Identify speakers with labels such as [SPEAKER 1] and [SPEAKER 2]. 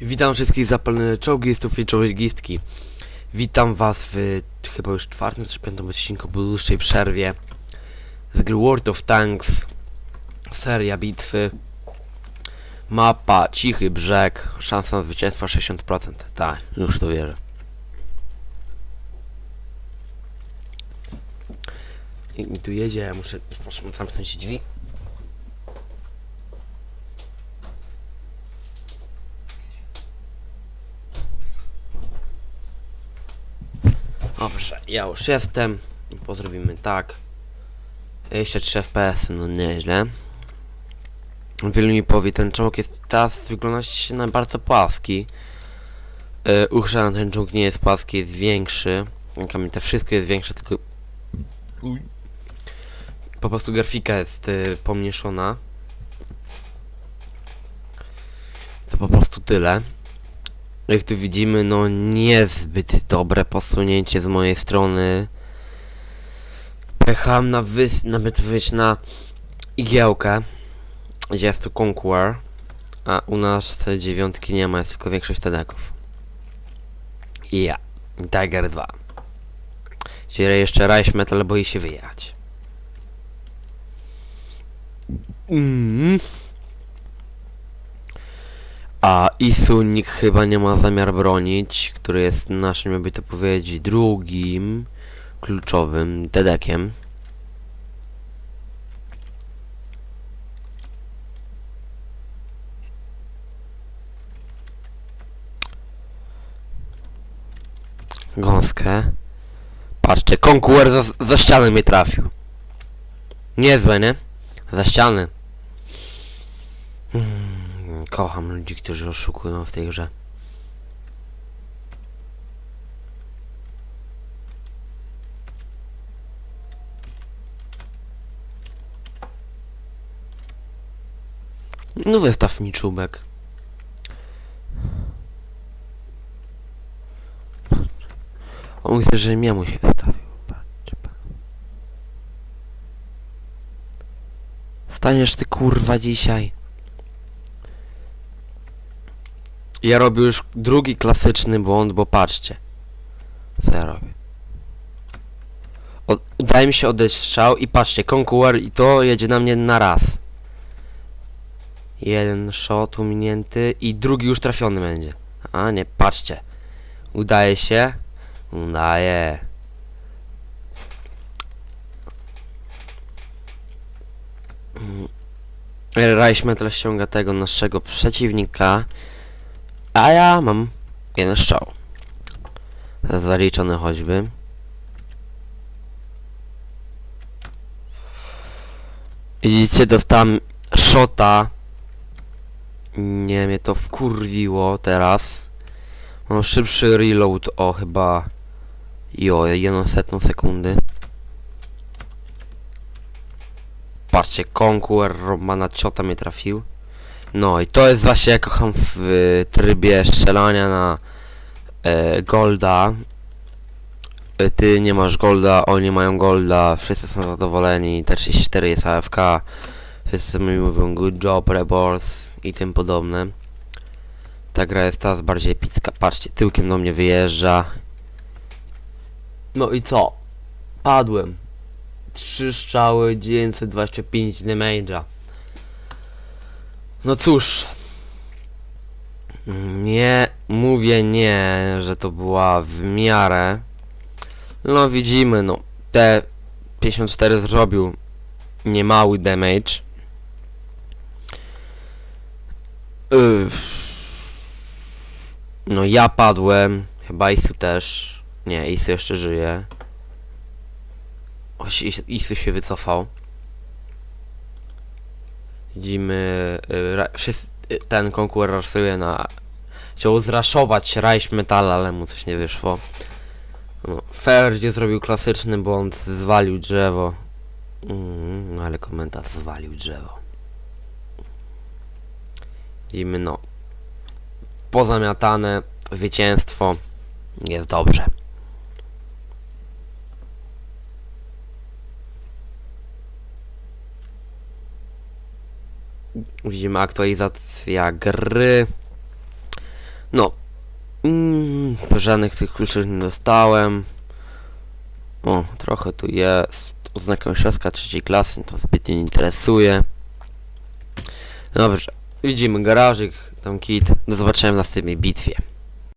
[SPEAKER 1] Witam wszystkich zapalne czołgistów i czołgistki. Witam was w chyba już czwartym czy piątym odcinku po dłuższej przerwie z gry World of Tanks. Seria bitwy. Mapa, cichy brzeg, szansa na zwycięstwo 60%. Tak, już to wierzę. Nikt mi tu jedzie, ja muszę, muszę zamknąć drzwi. Dobrze, ja już jestem. Pozrobimy tak. 23 FPS, no nieźle. Wielu mi powie, ten czołg jest teraz wygląda się na bardzo płaski. Yy, Uchrza na ten czołg nie jest płaski, jest większy. Jak to wszystko jest większe, tylko... Po prostu grafika jest yy, pomniejszona. To po prostu tyle. Jak tu widzimy, no niezbyt dobre posunięcie z mojej strony. Pecham na wys... nawet wyjść na igiełkę, gdzie jest tu Conqueror, a u nas dziewiątki nie ma, jest tylko większość tedeków. I ja, Tiger 2. Czyli jeszcze Rice Metal boi się wyjechać. Mm. A Isu nikt chyba nie ma zamiar bronić, który jest naszym, jakby to powiedzieć, drugim kluczowym dedekiem. Gąskę. Patrzcie, Conqueror za, za ścianę mnie trafił. Niezłe, nie? Za ścianę. Kocham ludzi, którzy oszukują w tej grze. No wystaw mi czubek. On chce, że mnie mu się wystawił. Patrzcie pan. Staniesz ty kurwa dzisiaj. Ja robię już drugi klasyczny błąd, bo patrzcie. Co ja robię? O, udaje mi się odejść strzał i patrzcie, Conqueror i to jedzie na mnie na raz. Jeden shot uminięty i drugi już trafiony będzie. A nie, patrzcie. Udaje się. Udaje. Rice Metal ściąga tego naszego przeciwnika. A ja mam jeden strzał. Zaliczony choćby. Widzicie, dostałem shota. Nie, mnie to wkurwiło teraz. Mam szybszy reload o chyba... Jo, jedną setną sekundy. Patrzcie, Conqueror Romana Ciota mnie trafił. No i to jest właśnie jak kocham w trybie strzelania na e, Golda. E, ty nie masz Golda, oni mają Golda, wszyscy są zadowoleni, T34 jest AFK, wszyscy mi mówią good job, Rebors i tym podobne. Ta gra jest coraz bardziej epicka, patrzcie, tyłkiem do mnie wyjeżdża. No i co? Padłem. Trzy strzały, 925 damage'a. No cóż. Nie, mówię nie, że to była w miarę. No widzimy, no. T54 zrobił niemały damage. Uff. No ja padłem, chyba Isu też. Nie, Isu jeszcze żyje. O, Is- Isu się wycofał. Widzimy, y, y, ten konkurent rasuje na... Chciał zraszować Reich Metal, ale mu coś nie wyszło. No, Ferdzie zrobił klasyczny błąd, zwalił drzewo. Mm, ale komentarz zwalił drzewo. Widzimy, no. Pozamiatane, zwycięstwo. Jest dobrze. Widzimy aktualizacja gry. No. Mm, żadnych tych kluczy nie dostałem. O, trochę tu jest. Oznakę środka trzeciej klasy, to zbytnio nie interesuje. Dobrze. Widzimy garażyk, tam kit. Do zobaczenia w następnej bitwie.